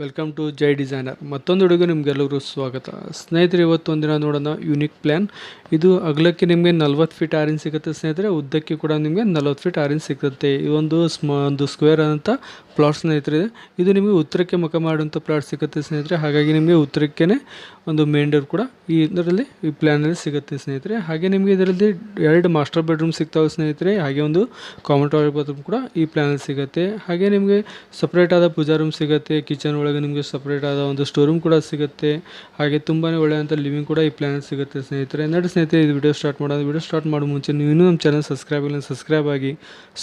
Welcome to Jai designer ಮತ್ತೊಂದು ಹುಡುಗ ನಿಮಗೆಲ್ಲರಿಗೂ ಸ್ವಾಗತ. ಸ್ನೇಹಿತರೆ, ಇವತ್ತೊಂದಿನ ನೋಡೋಣ ಯೂನಿಕ್ ಪ್ಲ್ಯಾನ್ ಇದು ಅಗಲಕ್ಕೆ ನಿಮಗೆ ನಲ್ವತ್ತು ಫೀಟ್ ಆರಿನ್ ಸಿಗುತ್ತೆ ಸ್ನೇಹಿತರೆ, ಉದ್ದಕ್ಕೆ ಕೂಡ ನಿಮಗೆ ನಲ್ವತ್ತು ಫೀಟ್ ಆರಿನ್ ಸಿಗುತ್ತೆ. ಇದೊಂದು ಸ್ಮ ಒಂದು ಸ್ಕ್ವೇರ್ ಅಂತ ಪ್ಲಾಟ್ ಸ್ನೇಹಿತರೆ ಇದೆ. ಇದು ನಿಮಗೆ ಉತ್ತರಕ್ಕೆ ಮುಖ ಮಾಡುವಂಥ ಪ್ಲಾಟ್ ಸಿಗುತ್ತೆ ಸ್ನೇಹಿತರೆ. ಹಾಗಾಗಿ ನಿಮಗೆ ಉತ್ತರಕ್ಕೇ ಒಂದು ಮೇನ್ ಡೋರ್ ಕೂಡ ಈ ಇದರಲ್ಲಿ, ಈ ಪ್ಲ್ಯಾನಲ್ಲಿ ಸಿಗುತ್ತೆ ಸ್ನೇಹಿತರೆ. ಹಾಗೆ ನಿಮಗೆ ಇದರಲ್ಲಿ ಎರಡು ಮಾಸ್ಟರ್ ಬೆಡ್ರೂಮ್ ಸಿಗ್ತಾವೆ ಸ್ನೇಹಿತರೆ. ಹಾಗೆ ಒಂದು ಕಾಮನ್ ಟಾಯ್ಲೆಟ್ ಬಾತ್ರೂಮ್ ಕೂಡ ಈ ಪ್ಲ್ಯಾನಲ್ಲಿ ಸಿಗುತ್ತೆ. ಹಾಗೆ ನಿಮಗೆ ಸಪ್ರೇಟ್ ಆದ ಪೂಜಾ ರೂಮ್ ಸಿಗುತ್ತೆ ಕಿಚನ್ ಒಳಗೆ ನಿಮಗೆ ಸಪ್ರೇಟ್ ಆದ ಒಂದು ಸ್ಟೋರ್ ರೂಮ್ ಕೂಡ ಸಿಗುತ್ತೆ. ಹಾಗೆ ತುಂಬಾ ಒಳ್ಳೆಯಂಥ ಲಿವಿಂಗ್ ಕೂಡ ಈ ಪ್ಲ್ಯಾನಲ್ಲಿ ಸಿಗುತ್ತೆ ಸ್ನೇಹಿತರೆ. ನೋಡಿ ಸ್ನೇಹಿತರೆ ಇದು ವಿಡಿಯೋ ಸ್ಟಾರ್ಟ್ ಮಾಡೋದು ವಿಡಿಯೋ ಸ್ಟಾರ್ಟ್ ಮಾಡೋ ಮುಂಚೆ ನೀವು ಇನ್ನೂ ನಮ್ಮ ಚಾನಲ್ ಸಬ್ಸ್ಕ್ರೈಬ್ ಇಲ್ಲ ಸಬ್ಸ್ಕ್ರೈಬ್ ಆಗಿ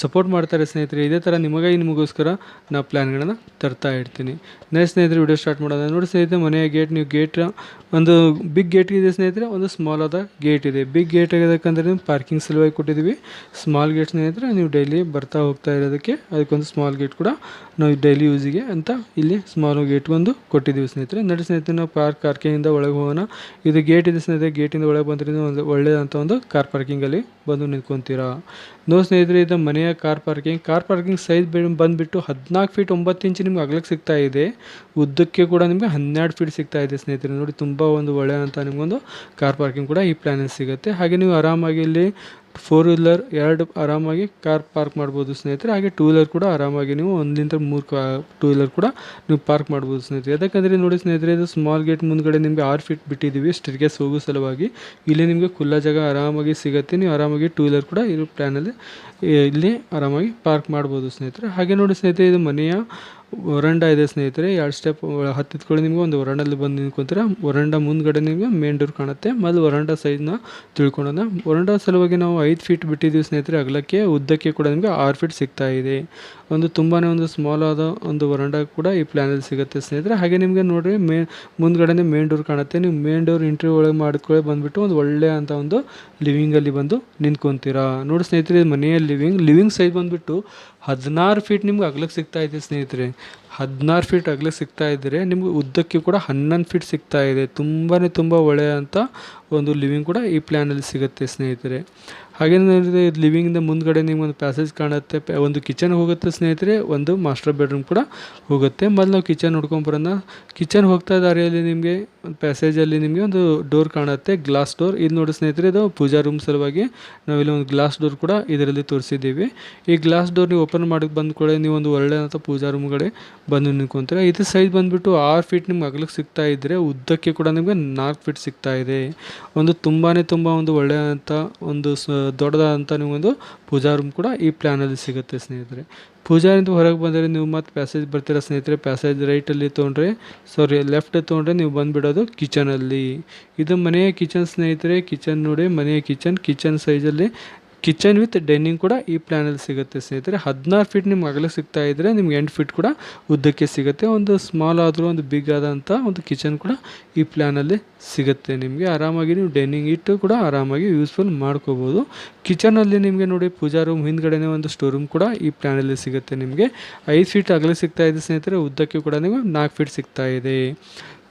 ಸಪೋರ್ಟ್ ಮಾಡ್ತಾರೆ ಸ್ನೇಹಿತರೆ. ಇದೇ ಥರ ನಿಮಗಾಗಿ ನಿಮಗೋಸ್ಕರ ನಾವು ಪ್ಲ್ಯಾನ್ಗಳನ್ನು ತರ್ತಾ ಇರ್ತೀನಿ. ನೆಕ್ಸ್ಟ್ ಸ್ನೇಹಿತರೆ ವಿಡಿಯೋ ಸ್ಟಾರ್ಟ್ ಮಾಡೋದು ನೋಡಿ ಸ್ನೇಹಿತರೆ, ಮನೆಯ ಗೇಟ್ ನೀವು ಗೇಟ್ ಒಂದು ಬಿಗ್ ಗೇಟ್ ಇದೆ ಸ್ನೇಹಿತರೆ, ಒಂದು ಸ್ಮಾಲ್ ಆದ ಗೇಟ್ ಇದೆ. ಬಿಗ್ ಗೇಟ್ ಆಗಿದ್ದಕ್ಕಂದರೆ ನೀವು ಪಾರ್ಕಿಂಗ್ ಸಲುವಾಗಿ ಕೊಟ್ಟಿದ್ದೀವಿ. ಸ್ಮಾಲ್ ಗೇಟ್ ಸ್ನೇಹಿತರೆ, ನೀವು ಡೈಲಿ ಬರ್ತಾ ಹೋಗ್ತಾ ಇರೋದಕ್ಕೆ ಅದಕ್ಕೊಂದು ಸ್ಮಾಲ್ ಗೇಟ್ ಕೂಡ ನಾವು ಡೈಲಿ ಯೂಸಿಗೆ ಅಂತ ಇಲ್ಲಿ ಸ್ಮಾಲ್ ಗೇಟ್ ಒಂದು ಕೊಟ್ಟಿದ್ದೀವಿ ಸ್ನೇಹಿತರೆ. ನಡಿ ಸ್ನೇಹಿತರೆ, ನಾವು ಕಾರ್ ಪಾರ್ಕಿಂಗಿಂದ ಒಳಗೆ ಹೋಗೋಣ. ಇದು ಗೇಟ್ ಇದೆ ಸ್ನೇಹಿತರೆ. ಗೇಟಿಂದ ಒಳಗೆ ಬಂದ್ರೆ ನೀವು ಒಂದು ಒಳ್ಳೆಯದಂಥ ಒಂದು ಕಾರ್ ಪಾರ್ಕಿಂಗಲ್ಲಿ ಬಂದು ನಿಂತ್ಕೊತೀರಾ. ನೋ ಸ್ನೇಹಿತರೆ, ಇದು ಮನೆಯ car parking car parking size ಬಂದುಬಿಟ್ಟು ಹದಿನಾಲ್ಕು ಫೀಟ್ ಒಂಬತ್ತು ಇಂಚು ನಿಮ್ಗೆ ಅಗಲಕ್ಕೆ ಸಿಗ್ತಾ ಇದೆ. ಉದ್ದಕ್ಕೆ ಕೂಡ ನಿಮಗೆ ಹನ್ನೆರಡು ಫೀಟ್ ಸಿಗ್ತಾ ಇದೆ ಸ್ನೇಹಿತರೆ. ನೋಡಿ, ತುಂಬ ಒಂದು ಒಳ್ಳೆಯದಂತ ನಿಮಗೊಂದು ಕಾರ್ ಪಾರ್ಕಿಂಗ್ ಕೂಡ ಈ ಪ್ಲ್ಯಾನಲ್ಲಿ ಸಿಗುತ್ತೆ. ಹಾಗೆ ನೀವು ಆರಾಮಾಗಿ ಇಲ್ಲಿ ಫೋರ್ ವೀಲರ್ ಎರಡು ಆರಾಮಾಗಿ ಕಾರ್ ಪಾರ್ಕ್ ಮಾಡ್ಬೋದು ಸ್ನೇಹಿತರೆ. ಹಾಗೆ ಟೂ ವೀಲರ್ ಕೂಡ ಆರಾಮಾಗಿ ನೀವು ಒಂದರಿಂದ ಮೂರು ಕಾ ಟೂ ವೀಲರ್ ಕೂಡ ನೀವು ಪಾರ್ಕ್ ಮಾಡ್ಬೋದು ಸ್ನೇಹಿತರೆ. ಯಾಕಂದರೆ ನೋಡಿ ಸ್ನೇಹಿತರೆ, ಇದು ಸ್ಮಾಲ್ ಗೇಟ್ ಮುಂದ್ಗಡೆ ನಿಮಗೆ ಆರು ಫೀಟ್ ಬಿಟ್ಟಿದ್ದೀವಿ ಸ್ಟಿರ್ಗೇಸ್ ಹೋಗೋ ಸಲುವಾಗಿ. ಇಲ್ಲಿ ನಿಮಗೆ ಖುಲ್ಲ ಜಾಗ ಆರಾಮಾಗಿ ಸಿಗುತ್ತೆ. ನೀವು ಆರಾಮಾಗಿ ಟೂ ವೀಲರ್ ಕೂಡ ಇರೋ ಪ್ಲ್ಯಾನಲ್ಲಿ ಇಲ್ಲಿ ಆರಾಮಾಗಿ ಪಾರ್ಕ್ ಮಾಡ್ಬೋದು ಸ್ನೇಹಿತರೆ. ಹಾಗೆ ನೋಡಿ ಸ್ನೇಹಿತರೆ, ಇದು ಮನೆಯ ವರಂಡ ಇದೆ ಸ್ನೇಹಿತರೆ, ಎರಡು ಸ್ಟೆಪ್ ಹತ್ತಿತ್ಕೊಳ್ಳಿ ನಿಮಗೆ, ಒಂದು ವರಂಡಲ್ಲಿ ಬಂದು ನಿಂತ್ಕೊಂತೀರ, ವರಂಡ ಮುಂದ್ಗಡೆ ನಿಮಗೆ ಮೇನ್ ಡೋರ್ ಕಾಣುತ್ತೆ. ಮೊದಲು ವರಂಡ ಸೈಜ್ನ ತಿಳ್ಕೊಳೋಣ ವರಂಡ ಸಲುವಾಗಿ ನಾವು ಐದು ಫೀಟ್ ಬಿಟ್ಟಿದ್ದೀವಿ ಸ್ನೇಹಿತರೆ, ಅಗಲಕ್ಕೆ, ಉದ್ದಕ್ಕೆ ಕೂಡ ನಿಮಗೆ ಆರು ಫೀಟ್ ಸಿಗ್ತಾ ಇದೆ. ಒಂದು ತುಂಬಾ ಒಂದು ಸ್ಮಾಲ್ ಆದ ಒಂದು ವರಂಡ ಕೂಡ ಈ ಪ್ಲ್ಯಾನಲ್ಲಿ ಸಿಗುತ್ತೆ ಸ್ನೇಹಿತರೆ. ಹಾಗೆ ನಿಮಗೆ ನೋಡಿರಿ, ಮೇ ಮುಂದ್ಗಡೆ ಮೇನ್ ಡೋರ್ ಕಾಣುತ್ತೆ. ನೀವು ಮೇನ್ ಡೋರ್ ಇಂಟ್ರಿ ಒಳಗೆ ಮಾಡ್ಕೊಳ್ಳಿ, ಬಂದುಬಿಟ್ಟು ಒಂದು ಒಳ್ಳೆಯ ಅಂತ ಒಂದು ಲಿವಿಂಗಲ್ಲಿ ಬಂದು ನಿಂತ್ಕೊತೀರಾ. ನೋಡಿ ಸ್ನೇಹಿತರೆ ಮನೆಯ ಲಿವಿಂಗ್ ಲಿವಿಂಗ್ ಸೈಜ್ ಬಂದುಬಿಟ್ಟು ಹದಿನಾರು ಫೀಟ್ ನಿಮ್ಗೆ ಅಗಲಕ್ಕೆ ಸಿಗ್ತಾ ಇದೆ ಸ್ನೇಹಿತರೆ. ಹದಿನಾರು ಫೀಟ್ ಅಗಲ ಸಿಗ್ತಾ ಇದ್ದರೆ ನಿಮಗೆ ಉದ್ದಕ್ಕೆ ಕೂಡ ಹನ್ನೊಂದು ಫೀಟ್ ಸಿಗ್ತಾ ಇದೆ. ತುಂಬಾ ತುಂಬ ಒಳ್ಳೆಯಂಥ ಒಂದು ಲಿವಿಂಗ್ ಕೂಡ ಈ ಪ್ಲ್ಯಾನಲ್ಲಿ ಸಿಗುತ್ತೆ ಸ್ನೇಹಿತರೆ. ಹಾಗೆ ಲಿವಿಂಗಿಂದ ಮುಂದ್ಗಡೆ ನಿಮಗೊಂದು ಪ್ಯಾಸೇಜ್ ಕಾಣುತ್ತೆ. ಒಂದು ಕಿಚನ್ ಹೋಗುತ್ತೆ ಸ್ನೇಹಿತರೆ, ಒಂದು ಮಾಸ್ಟರ್ ಬೆಡ್ರೂಮ್ ಕೂಡ ಹೋಗುತ್ತೆ. ಮೊದಲು ನಾವು ಕಿಚನ್ ನೋಡ್ಕೊಂಬರೋಣ ಕಿಚನ್ ಹೋಗ್ತಾ ದಾರಿಯಲ್ಲಿ ನಿಮಗೆ ಒಂದು ಪ್ಯಾಸೇಜಲ್ಲಿ ನಿಮಗೆ ಒಂದು ಡೋರ್ ಕಾಣುತ್ತೆ ಗ್ಲಾಸ್ ಡೋರ್ ಇದು ನೋಡಿ ಸ್ನೇಹಿತರೆ, ಇದು ಪೂಜಾ ರೂಮ್ ಸಲುವಾಗಿ ನಾವಿಲ್ಲಿ ಒಂದು ಗ್ಲಾಸ್ ಡೋರ್ ಕೂಡ ಇದರಲ್ಲಿ ತೋರಿಸಿದ್ದೀವಿ. ಈ ಗ್ಲಾಸ್ ಡೋರ್ ನೀವು ಓಪನ್ ಮಾಡಿ ಬಂದ ಕೂಡ ನೀವು ಒಂದು ಒಳ್ಳೆಯಂಥ ಪೂಜಾ ರೂಮ್ಗಡೆ ಬಂದು ನಿಂತ್ಕೊಂತೀರ ಇದು ಸೈಜ್ ಬಂದುಬಿಟ್ಟು ಆರು ಫೀಟ್ ನಿಮ್ಗೆ ಅಗಲಕ್ಕೆ ಸಿಗ್ತಾ ಇದ್ದರೆ ಉದ್ದಕ್ಕೆ ಕೂಡ ನಿಮಗೆ ನಾಲ್ಕು ಫೀಟ್ ಸಿಗ್ತಾ ಇದೆ. ಒಂದು ತುಂಬಾ ತುಂಬ ಒಂದು ಒಳ್ಳೆಯಂಥ ಒಂದು ಸ ದೊಡ್ಡದಾದಂಥ ನಿಮಗೊಂದು ಪೂಜಾ ರೂಮ್ ಕೂಡ ಈ ಪ್ಲ್ಯಾನಲ್ಲಿ ಸಿಗುತ್ತೆ ಸ್ನೇಹಿತರೆ. ಪೂಜಾರಿಂದ ಹೊರಗೆ ಬಂದರೆ ನೀವು ಮತ್ತೆ ಪ್ಯಾಸೇಜ್ ಬರ್ತೀರಾ ಸ್ನೇಹಿತರೆ? ಪ್ಯಾಸೇಜ್ ರೈಟಲ್ಲಿ ತೊಗೊಂಡ್ರೆ ಸಾರಿ ಲೆಫ್ಟ್ ತೊಗೊಂಡ್ರೆ ನೀವು ಬಂದುಬಿಡೋದು ಕಿಚನಲ್ಲಿ ಇದು ಮನೆಯ ಕಿಚನ್ ಸ್ನೇಹಿತರೆ ಕಿಚನ್ ನೋಡಿ ಮನೆಯ ಕಿಚನ್ ಕಿಚನ್ ಸೈಜಲ್ಲಿ ಕಿಚನ್ ವಿತ್ ಡೈನಿಂಗ್ ಕೂಡ ಈ ಪ್ಲ್ಯಾನಲ್ಲಿ ಸಿಗುತ್ತೆ ಸ್ನೇಹಿತರೆ. ಹದಿನಾರು ಫೀಟ್ ನಿಮ್ಗೆ ಅಗಲ ಸಿಗ್ತಾ ಇದ್ದರೆ ನಿಮ್ಗೆ ಎಂಟು ಫೀಟ್ ಕೂಡ ಉದ್ದಕ್ಕೆ ಸಿಗುತ್ತೆ. ಒಂದು ಸ್ಮಾಲ್ ಆದರೂ ಒಂದು ಬಿಗ್ ಆದಂಥ ಒಂದು ಕಿಚನ್ ಕೂಡ ಈ ಪ್ಲ್ಯಾನಲ್ಲಿ ಸಿಗುತ್ತೆ ನಿಮಗೆ. ಆರಾಮಾಗಿ ನೀವು ಡೈನಿಂಗ್ ಇಟ್ಟು ಕೂಡ ಆರಾಮಾಗಿ ಯೂಸ್ಫುಲ್ ಮಾಡ್ಕೋಬೋದು. ಕಿಚನಲ್ಲಿ ನಿಮಗೆ ನೋಡಿ ಪೂಜಾ ರೂಮ್ ಹಿಂದ್ಗಡೆನೇ ಒಂದು ಸ್ಟೋರ್ ರೂಮ್ ಕೂಡ ಈ ಪ್ಲ್ಯಾನಲ್ಲಿ ಸಿಗುತ್ತೆ ನಿಮಗೆ. ಐದು ಫೀಟ್ ಅಗಲ ಸಿಗ್ತಾ ಇದೆ ಸ್ನೇಹಿತರೆ. ಉದ್ದಕ್ಕೆ ಕೂಡ ನಿಮಗೆ ನಾಲ್ಕು ಫೀಟ್ ಸಿಗ್ತಾ ಇದೆ.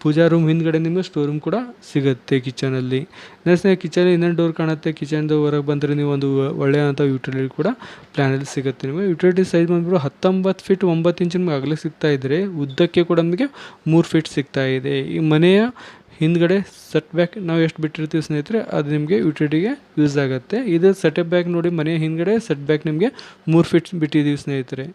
ಪೂಜಾ ರೂಮ್ ಹಿಂದ್ಗಡೆ ನಿಮಗೆ ಸ್ಟೋರ್ ರೂಮ್ ಕೂಡ ಸಿಗುತ್ತೆ ಕಿಚನಲ್ಲಿ ನೆಕ್ಸ್ಟ್ ಕಿಚನ್ ಇನ್ನೊಂದು ಡೋರ್ ಕಾಣುತ್ತೆ. ಕಿಚನ್ದು ಹೊರಗೆ ಬಂದರೆ ನೀವು ಒಂದು ಒಳ್ಳೆಯಂಥ ಯುಟಿಲಿಟಿ ಕೂಡ ಪ್ಲ್ಯಾನಲ್ಲಿ ಸಿಗುತ್ತೆ ನಿಮಗೆ. ಯುಟಿಲಿಟಿ ಸೈಜ್ ಬಂದ್ಬಿಟ್ಟು ಹತ್ತೊಂಬತ್ತು ಫೀಟ್ ಒಂಬತ್ತು ಇಂಚು ನಿಮ್ಗೆ ಆಗಲೇ ಸಿಗ್ತಾ ಇದ್ದರೆ ಉದ್ದಕ್ಕೆ ಕೂಡ ನಿಮಗೆ ಮೂರು ಫೀಟ್ ಸಿಗ್ತಾ ಇದೆ. ಈ ಮನೆಯ ಹಿಂದ್ಗಡೆ ಸೆಟ್ ಬ್ಯಾಕ್ ನಾವು ಎಷ್ಟು ಬಿಟ್ಟಿರ್ತೀವಿ ಸ್ನೇಹಿತರೆ, ಅದು ನಿಮಗೆ ಯುಟಿಲಿಟಿಗೆ ಯೂಸ್ ಆಗುತ್ತೆ. ಇದು ಸೆಟ್ ಬ್ಯಾಕ್ ನೋಡಿ ಮನೆಯ ಹಿಂದ್ಗಡೆ ಸೆಟ್ ಬ್ಯಾಕ್ ನಿಮಗೆ ಮೂರು ಫೀಟ್ ಬಿಟ್ಟಿದ್ದೀವಿ ಸ್ನೇಹಿತರೆ.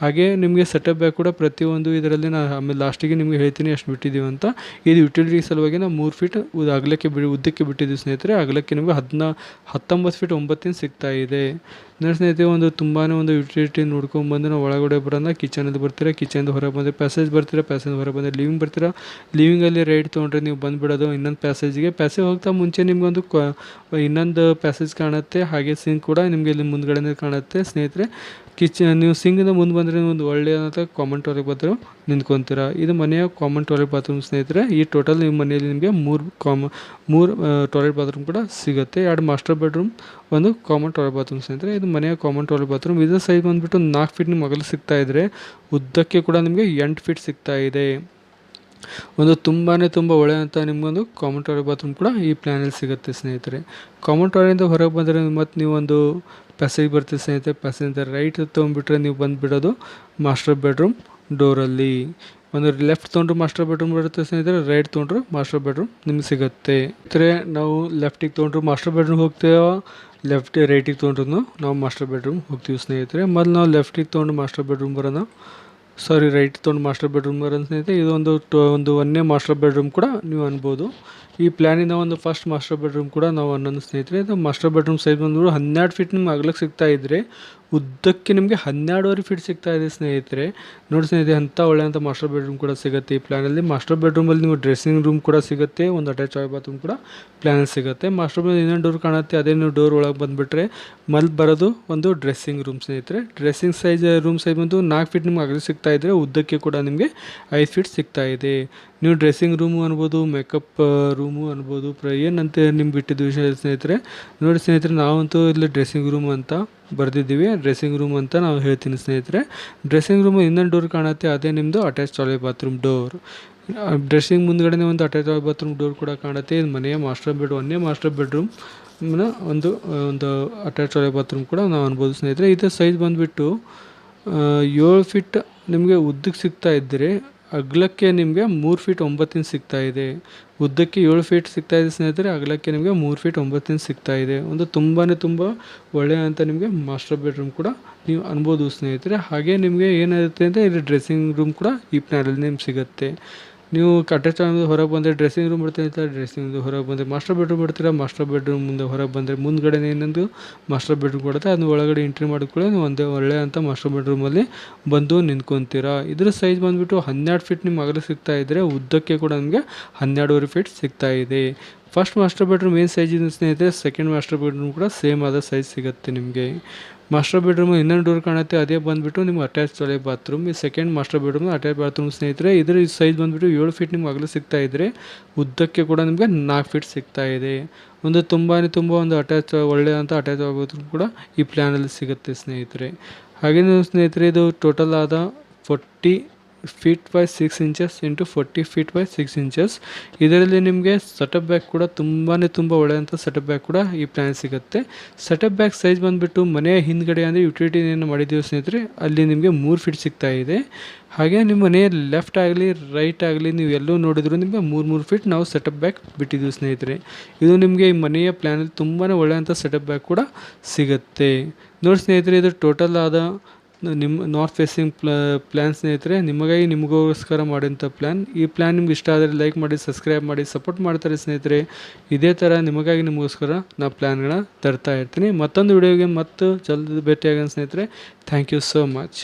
ಹಾಗೆ ನಿಮಗೆ ಸೆಟಪ್ ಬ್ಯಾಗ್ ಕೂಡ ಪ್ರತಿಯೊಂದು ಇದರಲ್ಲಿ ನಾನು ಆಮೇಲೆ ಲಾಸ್ಟಿಗೆ ನಿಮಗೆ ಹೇಳ್ತೀನಿ ಎಷ್ಟು ಬಿಟ್ಟಿದ್ದೀವಿ ಅಂತ. ಇದು ಯುಟಿಲಿಟಿ ಸಲುವಾಗಿ ನಾವು ಮೂರು ಫೀಟ್ ಉದ ಅಗಲಕ್ಕೆ ಬಿಡಿ, ಉದ್ದಕ್ಕೆ ಬಿಟ್ಟಿದ್ದೀವಿ ಸ್ನೇಹಿತರೆ. ಅಗಲಕ್ಕೆ ನಿಮಗೆ ಹದಿನಾ, ಹತ್ತೊಂಬತ್ತು ಫೀಟ್ ಒಂಬತ್ತಿನ ಸಿಗ್ತಾ ಇದೆ. ನನ್ನ ಸ್ನೇಹಿತರೆ, ಒಂದು ತುಂಬಾ ಒಂದು ಯುಟಿಲಿಟಿ ನೋಡ್ಕೊಂಬಂದು ನಾವು ಒಳಗಡೆ ಬರೋಣ ಕಿಚನಲ್ಲಿ ಬರ್ತೀರ? ಕಿಚನ್ದು ಹೊರಗೆ ಬಂದರೆ ಪ್ಯಾಸೇಜ್ ಬರ್ತೀರಾ? ಪ್ಯಾಸೇಜ್ ಹೊರಗೆ ಬಂದರೆ ಲಿವಿಂಗ್ ಬರ್ತೀರ? ಲಿವಿಂಗಲ್ಲಿ ರೈಟ್ ತೊಗೊಂಡ್ರೆ ನೀವು ಬಂದುಬಿಡೋದು ಇನ್ನೊಂದು ಪ್ಯಾಸೇಜಿಗೆ ಪ್ಯಾಸೇಜ್ ಹೋಗ್ತಾ ಮುಂಚೆ ನಿಮಗೊಂದು ಇನ್ನೊಂದು ಪ್ಯಾಸೇಜ್ ಕಾಣುತ್ತೆ. ಹಾಗೆ ಸಿಂಕ್ ಕೂಡ ನಿಮಗೆ ಇಲ್ಲಿ ಮುಂದ್ಗಡೆನೇ ಕಾಣುತ್ತೆ ಸ್ನೇಹಿತರೆ. ಕಿಚನ್ ನೀವು ಸಿಂಗಿಂದ ಮುಂದೆ ಬಂದರೆ ಒಂದು ಒಳ್ಳೆಯದಾದ ಕಾಮನ್ ಟಾಯ್ಲೆಟ್ ಬಾತ್ರೂಮ್ ನಿಂತ್ಕೊತೀರ. ಇದು ಮನೆಯ ಕಾಮನ್ ಟಾಯ್ಲೆಟ್ ಬಾತ್ರೂಮ್ ಸ್ನೇಹಿತರೆ, ಈ ಟೋಟಲ್ ನಿಮ್ಮ ಮನೆಯಲ್ಲಿ ನಿಮಗೆ ಮೂರು ಕಾಮ ಮೂರು ಟಾಯ್ಲೆಟ್ ಬಾತ್ರೂಮ್ ಕೂಡ ಸಿಗುತ್ತೆ. ಎರಡು ಮಾಸ್ಟರ್ ಬೆಡ್ರೂಮ್ ಒಂದು ಕಾಮನ್ ಟಾಯ್ಲೆಟ್ ಬಾತ್ರೂಮ್ ಸ್ನೇಹಿತರೆ. ಇದು ಮನೆಯ ಕಾಮನ್ ಟಾಯ್ಲೆಟ್ ಬಾತ್ರೂಮ್ ಇದರ ಸೈಜ್ ಬಂದುಬಿಟ್ಟು ನಾಲ್ಕು ಫೀಟ್ ನಿಮ್ಮ ಮಗಲು ಸಿಗ್ತಾ ಇದ್ದರೆ ಉದ್ದಕ್ಕೆ ಕೂಡ ನಿಮಗೆ ಎಂಟು ಫೀಟ್ ಸಿಗ್ತಾ ಇದೆ. ಒಂದು ತುಂಬಾ ತುಂಬ ಒಳ್ಳೆಯಂಥ ನಿಮಗೊಂದು ಕಾಮನ್ ಟಾಯ್ಲೆಟ್ ಬಾತ್ರೂಮ್ ಕೂಡ ಈ ಪ್ಲ್ಯಾನಲ್ಲಿ ಸಿಗುತ್ತೆ ಸ್ನೇಹಿತರೆ. ಕಾಮನ್ ಟಾಯ್ಲೆಟಿಂದ ಹೊರಗೆ ಬಂದರೆ ಮತ್ತು ನೀವೊಂದು ಪ್ಯಾಸೇಜ್ ಬರ್ತೀವಿ ಸ್ನೇಹಿತರೆ ಪ್ಯಾಸೇಜಿಂದ ರೈಟ್ ತೊಗೊಂಡ್ಬಿಟ್ರೆ ನೀವು ಬಂದುಬಿಡೋದು ಮಾಸ್ಟರ್ ಬೆಡ್ರೂಮ್ ಡೋರಲ್ಲಿ ಒಂದು ಲೆಫ್ಟ್ ತೊಗೊಂಡ್ರು ಮಾಸ್ಟರ್ ಬೆಡ್ರೂಮ್ ಬರುತ್ತೆ ಸ್ನೇಹಿತರೆ ರೈಟ್ ತೊಗೊಂಡ್ರು ಮಾಸ್ಟರ್ ಬೆಡ್ರೂಮ್ ನಿಮ್ಗೆ ಸಿಗುತ್ತೆ. ಸ್ನೇಹಿತರೆ, ನಾವು ಲೆಫ್ಟಿಗೆ ತೊಗೊಂಡ್ರು ಮಾಸ್ಟರ್ ಬೆಡ್ರೂಮ್ ಹೋಗ್ತೇವೆ ಲೆಫ್ಟ್ ರೈಟಿಗೆ ತೊಗೊಂಡ್ರು ನಾವು ಮಾಸ್ಟರ್ ಬೆಡ್ರೂಮ್ ಹೋಗ್ತೀವಿ ಸ್ನೇಹಿತರೆ. ಮೊದಲು ನಾವು ಲೆಫ್ಟಿಗೆ ತೊಗೊಂಡು ಮಾಸ್ಟರ್ ಬೆಡ್ರೂಮ್ ಬರೋಣ. ಸಾರಿ ರೈಟ್ ತೊಗೊಂಡು ಮಾಸ್ಟರ್ ಬೆಡ್ರೂಮ್ ಬರೋದು ಸ್ನೇಹಿತರೆ ಇದೊಂದು ಟು, ಒಂದು ಒಂದೇ ಮಾಸ್ಟರ್ ಬೆಡ್ರೂಮ್ ಕೂಡ ನೀವು ಅನ್ಬೋದು. ಈ ಪ್ಲ್ಯಾನಿಂದ ಒಂದು ಫಸ್ಟ್ ಮಾಸ್ಟರ್ ಬೆಡ್ರೂಮ್ ಕೂಡ ನಾವು ಅನ್ನೋದು ಸ್ನೇಹಿತರೆ, ಇದು ಮಾಸ್ಟರ್ ಬೆಡ್ರೂಮ್ ಸೈಜ್ ಬಂದ್ಬಿಟ್ಟು ಹನ್ನೆರಡು ಫೀಟ್ ನಿಮ್ಗೆ ಆಗಲಕ್ಕೆ ಸಿಗ್ತಾ ಇದ್ದರೆ ಉದ್ದಕ್ಕೆ ನಿಮಗೆ ಹನ್ನೆರಡುವರೆ ಫೀಟ್ ಸಿಗ್ತಾ ಇದೆ ಸ್ನೇಹಿತರೆ. ನೋಡಿ ಸ್ನೇಹಿತರೆ ಅಂಥ ಒಳ್ಳೆಯಂಥ ಮಾಸ್ಟರ್ ಬೆಡ್ರೂಮ್ ಕೂಡ ಸಿಗುತ್ತೆ ಈ ಪ್ಲ್ಯಾನಲ್ಲಿ ಮಾಸ್ಟರ್ ಬೆಡ್ರೂಮಲ್ಲಿ ನಿಮಗೆ ಡ್ರೆಸ್ಸಿಂಗ್ ರೂಮ್ ಕೂಡ ಸಿಗುತ್ತೆ, ಒಂದು ಅಟ್ಯಾಚ್ ಬಾತ್ರೂಮ್ ಕೂಡ ಪ್ಲ್ಯಾನಲ್ಲಿ ಸಿಗುತ್ತೆ. ಮಾಸ್ಟರ್ ಬೆಡ್ ಇನ್ನೊಂದು ಡೋರ್ ಕಾಣುತ್ತೆ, ಅದೇ ನೀವು ಡೋರ್ ಒಳಗೆ ಬಂದುಬಿಟ್ರೆ ಮಲ್ ಬರೋದು ಒಂದು ಡ್ರೆಸ್ಸಿಂಗ್ ರೂಮ್ ಸ್ನೇಹಿತರೆ. ಡ್ರೆಸ್ಸಿಂಗ್ ಸೈಜ್ ರೂಮ್ ಸೈಜ್ ಬಂದು ನಾಲ್ಕು ಫೀಟ್ ನಿಮ್ಗೆ ಅಗಲ ಸಿಗ್ತಾ ಇದ್ದರೆ ಉದ್ದಕ್ಕೆ ಕೂಡ ನಿಮಗೆ ಐದು ಫೀಟ್ ಸಿಗ್ತಾ ಇದೆ. ನೀವು ಡ್ರೆಸ್ಸಿಂಗ್ ರೂಮು ಅನ್ಬೋದು ಮೇಕಪ್ ರೂಮು ಅನ್ಬೋದು, ಪ್ರ, ಏನಂತ ನಿಮ್ಗೆ ಬಿಟ್ಟಿದ್ದು ವಿಷಯ ಸ್ನೇಹಿತರೆ, ನೋಡಿ ಸ್ನೇಹಿತರೆ, ನಾವಂತೂ ಇಲ್ಲಿ ಡ್ರೆಸ್ಸಿಂಗ್ ರೂಮ್ ಅಂತ ಬರೆದಿದ್ದೀವಿ. ಡ್ರೆಸ್ಸಿಂಗ್ ರೂಮ್ ಅಂತ ನಾವು ಹೇಳ್ತೀನಿ ಸ್ನೇಹಿತರೆ. ಡ್ರೆಸ್ಸಿಂಗ್ ರೂಮ್ ಇನ್ನೊಂದು ಡೋರ್ ಕಾಣುತ್ತೆ, ಅದೇ ನಿಮ್ಮದು attach toilet bathroom door dressing ಮುಂದ್ಗಡೆ ಒಂದು ಅಟ್ಯಾಚ್ ಟಾಯ್ಲೆಟ್ ಬಾತ್ರೂಮ್ ಡೋರ್ ಕೂಡ ಕಾಣುತ್ತೆ. ಇದು ಮನೆಯ ಮಾಸ್ಟರ್ ಬೆಡ್ ಒಂದೇ ಮಾಸ್ಟರ್ ಬೆಡ್ರೂಮ್ ಒಂದು ಒಂದು ಅಟ್ಯಾಚ್ ಟಾಯ್ಲೆಟ್ ಬಾತ್ರೂಮ್ ಕೂಡ ನಾವು ಅನ್ಬೋದು ಸ್ನೇಹಿತರೆ. ಇದು ಸೈಜ್ ಬಂದುಬಿಟ್ಟು ಏಳು ಫಿಟ್ ನಿಮಗೆ ಉದ್ದಕ್ಕೆ ಸಿಗ್ತಾ ಇದ್ದರೆ ಅಗಲಕ್ಕೆ ನಿಮಗೆ ಮೂರು ಫೀಟ್ ಒಂಬತ್ತಿನ ಸಿಗ್ತಾ ಇದೆ. ಉದ್ದಕ್ಕೆ ಏಳು ಫೀಟ್ ಸಿಗ್ತಾ ಇದೆ ಸ್ನೇಹಿತರೆ, ಅಗಲಕ್ಕೆ ನಿಮಗೆ ಮೂರು ಫೀಟ್ ಒಂಬತ್ತಿನ ಸಿಗ್ತಾ ಇದೆ. ಒಂದು ತುಂಬಾ ತುಂಬ ಒಳ್ಳೆಯ ಅಂತ ನಿಮಗೆ ಮಾಸ್ಟರ್ ಬೆಡ್ರೂಮ್ ಕೂಡ ನೀವು ಅನ್ಬೋದು ಸ್ನೇಹಿತರೆ. ಹಾಗೆ ನಿಮಗೆ ಏನಾಗುತ್ತೆ ಅಂದರೆ ಇಲ್ಲಿ ಡ್ರೆಸ್ಸಿಂಗ್ ರೂಮ್ ಕೂಡ ಈ ಪ್ಲ್ಯಾನಲ್ಲಿ ನಿಮ್ಗೆ ಸಿಗುತ್ತೆ. ನೀವು ಅಟ್ಯಾಚ್ ಹೊರಗೆ ಬಂದರೆ ಡ್ರೆಸ್ಸಿಂಗ್ ರೂಮ್ ಬರ್ತೀನಿ ಅಂತ ಡ್ರೆಸ್ಸಿಂಗ್ ಹೊರಗೆ ಬಂದರೆ ಮಾಸ್ಟರ್ ಬೆಡ್ರೂಮ್ ಬರ್ತೀರಾ ಮಾಸ್ಟರ್ ಬೆಡ್ರೂಮ್ ಮುಂದೆ ಹೊರಗೆ ಬಂದರೆ ಮುಂದ್ಗಡೆ ಏನೊಂದು ಮಾಸ್ಟರ್ ಬೆಡ್ರೂಮ್ ಕೊಡುತ್ತೆ. ಅದನ್ನ ಒಳಗಡೆ ಎಂಟ್ರಿ ಮಾಡಿಕೊಳ್ಳಿ, ನೀವು ಒಂದೇ ಒಳ್ಳೆಯ ಅಂತ ಮಾಸ್ಟರ್ ಬೆಡ್ರೂಮಲ್ಲಿ ಬಂದು ನಿಂತ್ಕೊತೀರಾ. ಇದ್ರ ಸೈಜ್ ಬಂದುಬಿಟ್ಟು ಹನ್ನೆರಡು ಫೀಟ್ ನಿಮ್ಮ ಅಗಲ ಸಿಗ್ತಾ ಇದ್ದರೆ ಉದ್ದಕ್ಕೆ ಕೂಡ ನಿಮಗೆ ಹನ್ನೆರಡೂವರೆ ಫೀಟ್ ಸಿಗ್ತಾ ಇದೆ. ಫಸ್ಟ್ ಮಾಸ್ಟರ್ ಬೆಡ್ರೂಮ್ ಏನು ಸೈಜ್ ಇದೆ ಸ್ನೇಹಿತರೆ ಸೆಕೆಂಡ್ ಮಾಸ್ಟರ್ ಬೆಡ್ರೂಮ್ ಕೂಡ ಸೇಮ್ ಆದ ಸೈಜ್ ಸಿಗುತ್ತೆ ನಿಮಗೆ. ಮಾಸ್ಟರ್ ಬೆಡ್ರೂಮ್ ಇನ್ನೊಂದು ಡೋರ್ ಕಾಣುತ್ತೆ, ಅದೇ ಬಂದುಬಿಟ್ಟು ನಿಮ್ಗೆ ಅಟ್ಯಾಚ್ ತೊಳೆ ಬಾತ್ರೂಮ್ ಈ second master bedroom attach bathroom ಸ್ನೇಹಿತರೆ, ಇದ್ರ ಸೈಜ್ ಬಂದುಬಿಟ್ಟು ಏಳು ಫೀಟ್ ನಿಮ್ಗೆ ಅಗಲ ಸಿಗ್ತಾ ಇದ್ದರೆ ಉದ್ದಕ್ಕೆ ಕೂಡ ನಿಮಗೆ ನಾಲ್ಕು ಫೀಟ್ ಸಿಗ್ತಾ ಇದೆ. ಒಂದು ತುಂಬಾ ತುಂಬ ಒಂದು ಅಟ್ಯಾಚ್ ಒಳ್ಳೆಯದಂಥ ಅಟ್ಯಾಚ್ ಆಗೋದು ಕೂಡ ಈ ಪ್ಲ್ಯಾನಲ್ಲಿ ಸಿಗುತ್ತೆ ಸ್ನೇಹಿತರೆ. ಹಾಗೆಯೇ ಸ್ನೇಹಿತರೆ, ಇದು ಟೋಟಲ್ ಆದ forty feet by six inches into forty feet by six inches ಇದರಲ್ಲಿ ನಿಮಗೆ ಸೆಟಪ್ ಬ್ಯಾಗ್ ಕೂಡ ತುಂಬಾ ತುಂಬ ಒಳ್ಳೆಯಂಥ ಸೆಟಪ್ ಬ್ಯಾಗ್ ಕೂಡ ಈ ಪ್ಲ್ಯಾನ್ ಸಿಗುತ್ತೆ. ಸೆಟಪ್ ಬ್ಯಾಗ್ ಸೈಜ್ ಬಂದುಬಿಟ್ಟು ಮನೆಯ ಹಿಂದ್ಗಡೆ ಅಂದರೆ ಯುಟಿಲಿಟಿ ಏನು ಮಾಡಿದ್ದೀವಿ ಸ್ನೇಹಿತರೆ, ಅಲ್ಲಿ ನಿಮಗೆ ಮೂರು ಫೀಟ್ ಸಿಗ್ತಾ ಇದೆ. ಹಾಗೆ ನಿಮ್ಮ ಮನೆಯ ಲೆಫ್ಟ್ ಆಗಲಿ ರೈಟ್ ಆಗಲಿ ನೀವು ಎಲ್ಲೂ ನೋಡಿದ್ರು ನಿಮಗೆ ಮೂರು ಮೂರು ಫೀಟ್ ನಾವು ಸೆಟಪ್ ಬ್ಯಾಗ್ ಬಿಟ್ಟಿದ್ದೀವಿ ಸ್ನೇಹಿತರೆ. ಇದು ನಿಮಗೆ ಈ ಮನೆಯ ಪ್ಲ್ಯಾನಲ್ಲಿ ತುಂಬಾ ಒಳ್ಳೆಯಂಥ ಸೆಟಪ್ ಬ್ಯಾಗ್ ಕೂಡ ಸಿಗುತ್ತೆ. ನೋಡಿ ಸ್ನೇಹಿತರೆ, ಇದು ಟೋಟಲ್ ಆದ ನಿಮ್ಮ ನಾರ್ತ್ ಫೇಸಿಂಗ್ ಪ್ಲಾ ಪ್ಲ್ಯಾನ್ ಸ್ನೇಹಿತರೆ ನಿಮಗಾಗಿ ನಿಮಗೋಸ್ಕರ ಮಾಡಿದಂಥ ಪ್ಲ್ಯಾನ್ ಈ ಪ್ಲ್ಯಾನ್ ನಿಮ್ಗೆ ಇಷ್ಟ ಆದರೆ ಲೈಕ್ ಮಾಡಿ ಸಬ್ಸ್ಕ್ರೈಬ್ ಮಾಡಿ ಸಪೋರ್ಟ್ ಮಾಡ್ತಾರೆ ಸ್ನೇಹಿತರೆ. ಇದೇ ಥರ ನಿಮಗಾಗಿ ನಿಮಗೋಸ್ಕರ ನಾ ಪ್ಲ್ಯಾನ್ಗಳನ್ನ ತರ್ತಾ ಇರ್ತೀನಿ. ಮತ್ತೊಂದು ವಿಡಿಯೋಗೆ ಮತ್ತು ಜಲ್ದಿ ಭೇಟಿಯಾಗೋಣ ಸ್ನೇಹಿತರೆ. Thank you so much